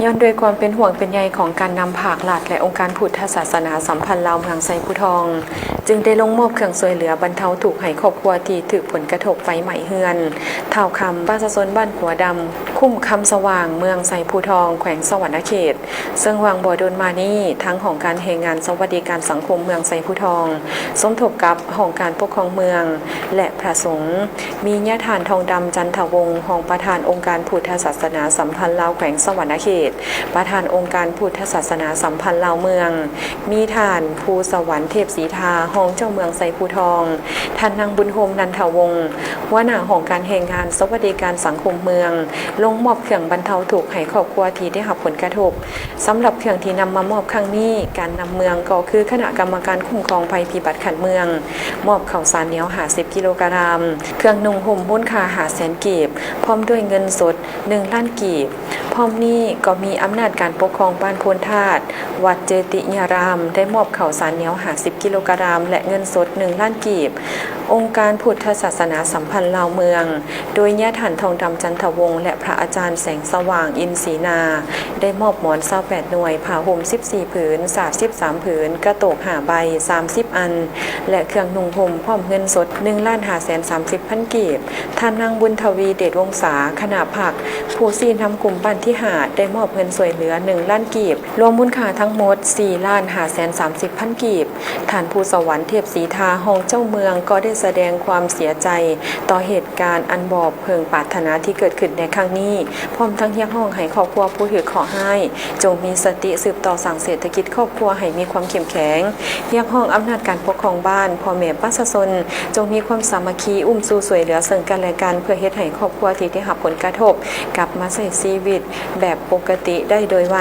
ย้อนด้วยความเป็นห่วงเป็นใยของการนำผากหลัดและองค์การพุทธศาสนาสัมพันธ์ลาวเมืองไซพุทอง จึงได้ลงมอบเครื่องช่วยเหลือบรรเทาถูกข์ให้ครอบครัวที่ถูกผลกระทบไฟไหม้เฮือนเท่าคำบ้านสะซนบ้านขัวดำคุ้มคำสว่างเมืองไซพุทอง แขวงสวรรณเขต ซึ่งวางบ่อดนมานี่ทั้งของการแห่งงานสวัสดิการสังคมเมืองไซพุทอง สมทบกับของการปกครองเมือง และพระสงฆ์มีญาทานทองดำจันทวงศ์รองประธานองค์การพุทธศาสนาสัมพันธ์ลาวแขวงสวรรณเขตประธานองค์การพุทธศาสนาสัมพันธ์ลาวเมือง มีท่านภูสวรรค์เทพศรีทาห้องเจ้าเมืองไซภูทอง ท่านนางบุญโฮมนันทวงศ์หัวหน้าของการแห่งงานสวัสดิการสังคมเมือง ลงมอบเครื่องบรรเทาถูกข์ให้ครอบครัวที่ได้รับผลกระทบสำหรับเครื่องที่นำมามอบครั้งนี้การนำเมืองก็คือคณะกรรมการคุ้มครองภัยพิบัติขันเมือง มอบข้าวสารเหนียวหา10กิโลกรัม เครื่องนุ่งห่มบุญคาหาแสนกีบ พร้อมด้วยเงินสด1ล้านกีบ พร้อมนี้ก็มีอำนาจการปกครองบ้านโพนธาตุวัดเจติยาราม ได้มอบข่าวสารเหนียวหา10กิโลกรัมและเงินสด1ล้านกีบ องค์การพุทธศาสนาสัมพันธ์ลาวเมือง โดยญาติหันทองดำจันทวงศ์และพระอาจารย์แสงสว่างอินศรีนา ได้มอบหมอน28หน่วย ผ้าห่ม 14 ผืน สาด13 ผืน กระโตกหาใบ 30 อัน และเครื่องนุ่งห่มพร้อมเงินสด1ล้าน5แสน30พันกีบท่านนางบุญทวีเดชวงศาคณะผัก ผู้ซีนทำกลุ่มบ้านที่หาได้มอบเงินสวยเหลือ 1 ล้านกีบ รวมมูลค่าทั้งหมด 4 ล้าน5แสน30พันกีบท่านผู้สวรรค์เทพศรีทาห้องเจ้าเมืองก็ได้แสดงความเสียใจ ต่อเหตุการณ์อันบอบเพิงปาถนาที่เกิดขึ้นในครั้งนี้ พร้อมทั้งเรียกห้องให้ครอบครัวผู้ถือขอให้ จงมีสติสืบต่อสั่งเศรษฐกิจครอบครัวให้มีความเข้มแข็งเพียกห้องอำนาจการปกครองบ้านพ่อแม่ป้าสะชนจงมีความสามัคคีอุ้มสู้สวยเหลือซึ่งกันและกันเพื่อเฮ็ดให้ครอบครัวที่ได้รับผลกระทบ กลับมาใช้ชีวิตแบบปกติได้โดยไว